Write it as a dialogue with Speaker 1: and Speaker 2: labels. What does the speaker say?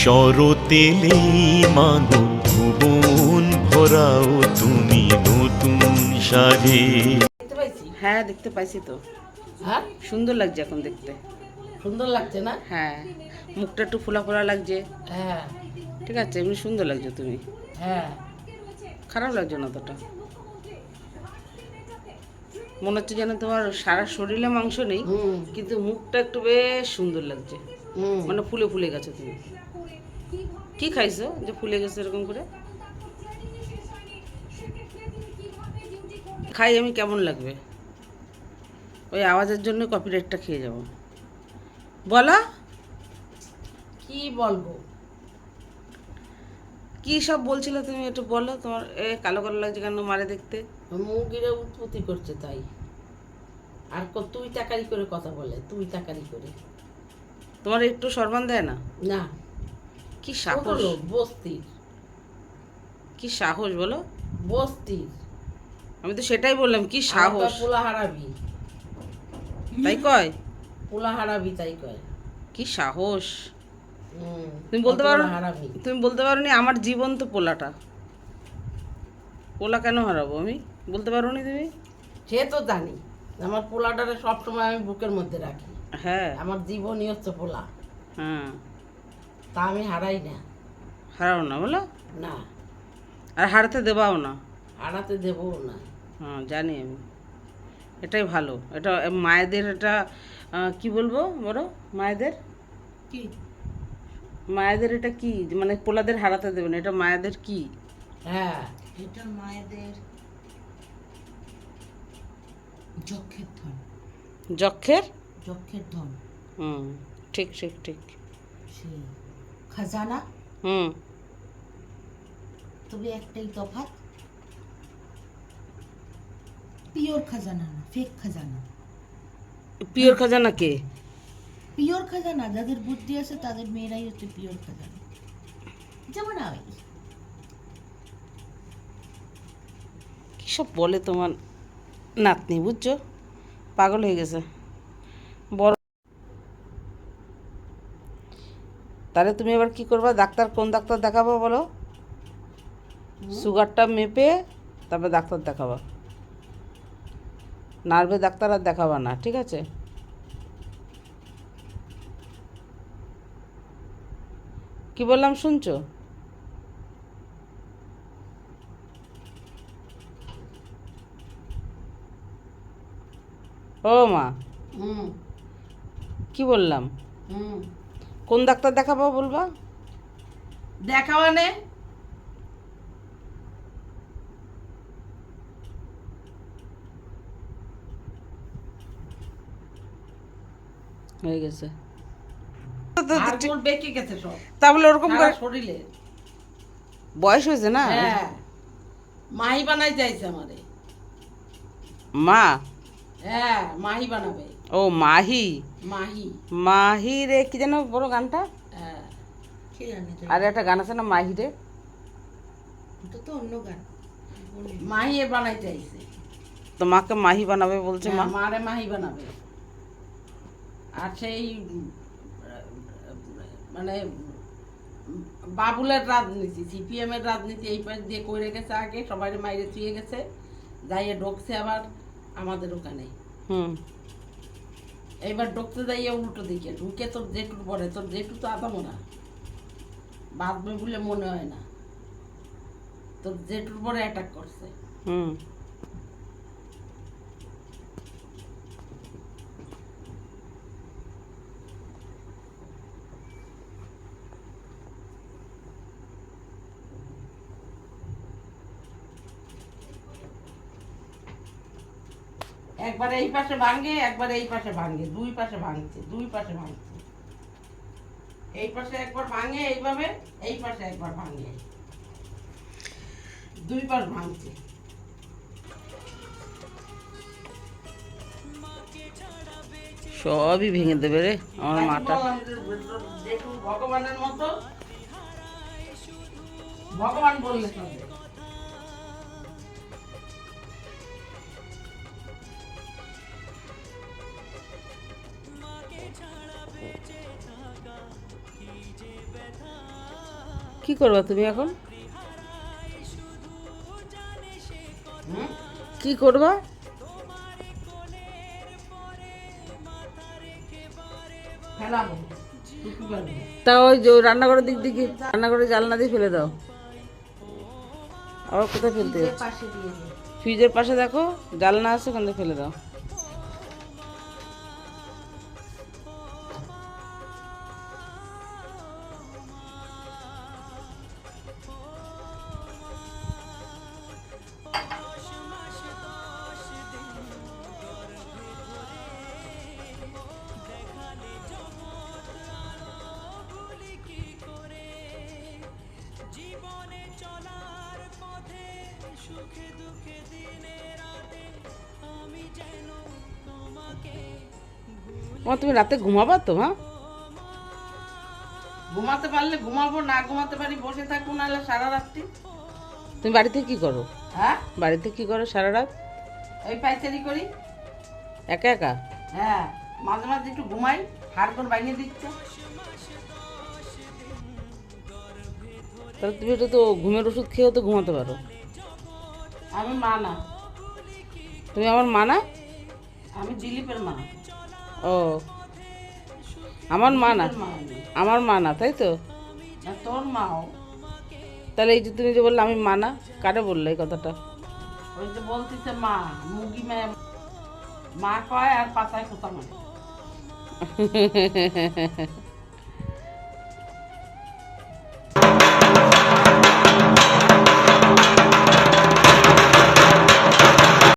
Speaker 1: শরতেলেই মাগো ভুবন ভরাও তুমি নতুন সাজে
Speaker 2: হ্যাঁ দেখতে পাইছি তো।
Speaker 3: হ্যাঁ?
Speaker 2: সুন্দর লাগছে এখন দেখতে।
Speaker 3: সুন্দর লাগছে না?
Speaker 2: হ্যাঁ মুখটা একটু ফোলা ফোলা লাগছে।
Speaker 3: হ্যাঁ।
Speaker 2: ঠিক আছে এমনি সুন্দর লাগছে তুমি।
Speaker 3: হ্যাঁ।
Speaker 2: খারাপ লাগছে না অতটা। মনে হচ্ছে যেন তোমার সারা শরীরে মাংস নেই কিন্তু মুখটা একটু বেশ সুন্দর লাগছে।
Speaker 3: হুম।
Speaker 2: মানে ফুলে ফুলে গেছে তুমি। কি খাইছো? যে ফুলে গেছে এরকম করে। খাই আমি কেমন লাগবে? ওই আওয়াজের জন্য কপিরাইটটা খেয়ে যাব। বলো।
Speaker 3: কি বলব?
Speaker 2: কি সব বলছিলে তুমি একটু বলো? তোমার এ কালো কালো লাগছে কেন মারে দেখতে?
Speaker 3: মুরগিরা উৎপত্তি করছে তাই। আর তুই তাকারি করে কথা বলে তুই তাকারি করে।
Speaker 2: তোমার একটু সম্মান দেয় না?
Speaker 3: না।
Speaker 2: কি সাহস?
Speaker 3: বস্তির।
Speaker 2: কি সাহস বলো?
Speaker 3: বস্তির।
Speaker 2: আমি তো সেটাই বললাম কি সাহস?
Speaker 3: পোলা হারাবি
Speaker 2: তাই কয়?
Speaker 3: পোলা হারাবি তাই কয়।
Speaker 2: কি সাহস? তুমি বলতে পারো
Speaker 3: হারাবি
Speaker 2: তুমি বলতে পারো নি আমার জীবন তো পোলাটা। পোলা কেন হারাবো আমি? বলতে পারো নি তুমি?
Speaker 3: সে তো জানি আমার পোলাটারে সবসময় আমি বুকের মধ্যে রাখি।
Speaker 2: হ্যাঁ।
Speaker 3: আমার জীবনই হচ্ছে পোলা।
Speaker 2: হ্যাঁ।
Speaker 3: তা আমি হারাই না।
Speaker 2: হারাও না বলো?
Speaker 3: না।
Speaker 2: আর হারাতে দেবাও না।
Speaker 3: হারাতে দেবো না।
Speaker 2: হ্যাঁ জানি আমি। এটাই ভালো। এটা মায়েদের এটা কি বলব বলো? মায়েদের?
Speaker 3: কি?
Speaker 2: মায়েদের এটা কি? মানে পোলাদের হারাতে দেবেন এটা মায়েদের কি?
Speaker 3: হ্যাঁ।
Speaker 4: এটা মায়েদের যক্ষের ধন।
Speaker 2: যক্ষের?
Speaker 4: যক্ষের ধন।
Speaker 2: হুম ঠিক ঠিক ঠিক।
Speaker 4: সেই। খাজানা।
Speaker 2: হুম।
Speaker 4: তবে একটাই তফাৎ পিওর খাজানা না ফেক খাজানা।
Speaker 2: পিওর খাজানা কে?
Speaker 4: পিওর খাজানা যাদের বুদ্ধি আছে তাদের মেয়েরাই হচ্ছে পিওর খাজানা। যেমন আমি।
Speaker 2: সব বলে তোমার নাতনি বুঝছ? পাগল হয়ে গেছে। বড় তাহলে তুমি এবার কি করবা? ডাক্তার কোন ডাক্তার দেখাবো বলো? সুগারটা মেপে তারপরে ডাক্তার দেখাবা। নার্ভে ডাক্তার আর দেখাবা না ঠিক আছে? কি বললাম শুনছো? ও মা।
Speaker 3: হুম।
Speaker 2: কি বললাম?
Speaker 3: হুম।
Speaker 2: কোন ডাক্তার দেখাবো বলবা?
Speaker 3: দেখা মানে
Speaker 2: হয়ে গেছে।
Speaker 3: হাড়গোড় বেঁকে গেছে
Speaker 2: তাহলে ওরকম করে
Speaker 3: শরীরে।
Speaker 2: বয়স হয়েছে না?
Speaker 3: হ্যাঁ। মাহি বানাই যাইছে আমারে।
Speaker 2: মা?
Speaker 3: হ্যাঁ মাহি বানাবে।
Speaker 2: ও মাহি।
Speaker 3: মাহি।
Speaker 2: মাহি রে কি যেন বড় গানটা?
Speaker 3: হ্যাঁ
Speaker 2: আর একটা গান আছে না মাহি রে?
Speaker 4: তো অন্য গান।
Speaker 3: মাহি এ বানাই চাইছে
Speaker 2: তো মাকে মাহি বানাবে বলছে মা?
Speaker 3: হ্যাঁ, মারে মাহি বানাবে। আর সেই মানে বাবুলের রাজনীতি সিপিএম এর রাজনীতি এই পাশ দিয়ে করে গেছে আগে সবাই মাইরে চুয়ে গেছে যাইয়ে ঢুকছে আবার আমাদের ওখানে।
Speaker 2: হুম।
Speaker 3: এইবার ঢুকতে দেয় উল্টো দিকে, ঢুকে তোর জেঠু পরে তোর জেঠু তো আদামো না। বাঁধবে বলে মনে হয় না। তোর জেঠুর পরে অ্যাটাক করছে।
Speaker 2: হুম।
Speaker 3: একবার এই পাশে ভাঙে একবার এই পাশে ভাঙে দুই পাশে ভাঙছে দুই পাশে ভাঙছে। এই পাশে একবার ভাঙে এইভাবে এই পাশে একবার ভাঙে। দুই পাশ ভাঙছে।
Speaker 2: সবই ভেঙে দেবে রে আমার
Speaker 3: জেঠু ভগবানের মতো। ভগবান বললে
Speaker 2: কি করবা তুমি এখন? কি করবা? তা ওই যে রান্নাঘরের দিক দিকে রান্নাঘরে জালনা দিয়ে ফেলে দাও। আবার কোথায় ফেলতে। ফ্রিজের পাশে দেখো জালনা আছে ওখান থেকে ফেলে দাও। ও তুমি রাতে ঘুমাবা তো হ্যাঁ
Speaker 3: ঘুমাতে পারলে ঘুমাবো না ঘুমাতে পারি বসে থাকব নাহলে সারা রাত্রি
Speaker 2: তুমি বাড়িতে কি করো?
Speaker 3: হ্যাঁ?
Speaker 2: বাড়িতে কি করো সারা রাত?
Speaker 3: ওই পাইচারি করি।
Speaker 2: একা একা?
Speaker 3: হ্যাঁ মাঝে মাঝে একটু ঘুমাই হাড় করে বাইনে দিচ্ছে
Speaker 2: তাহলে তুমি এটা তো ঘুমের ওষুধ খেয়েও তো ঘুমাতে পারো।
Speaker 3: আমি মা না।
Speaker 2: তুমি আমার মা না?
Speaker 3: আমি দিলীপের মা।
Speaker 2: ও। আমার মা না। আমার মা না তাই তো?
Speaker 3: তোর মাও।
Speaker 2: তাহলে এই যে তুমি যে বললে আমি মা না কারে বললে এই কথাটা?
Speaker 3: ওই যে বলতেছে মা মুগি মা মা কয় আর পাতায় কোথা মানে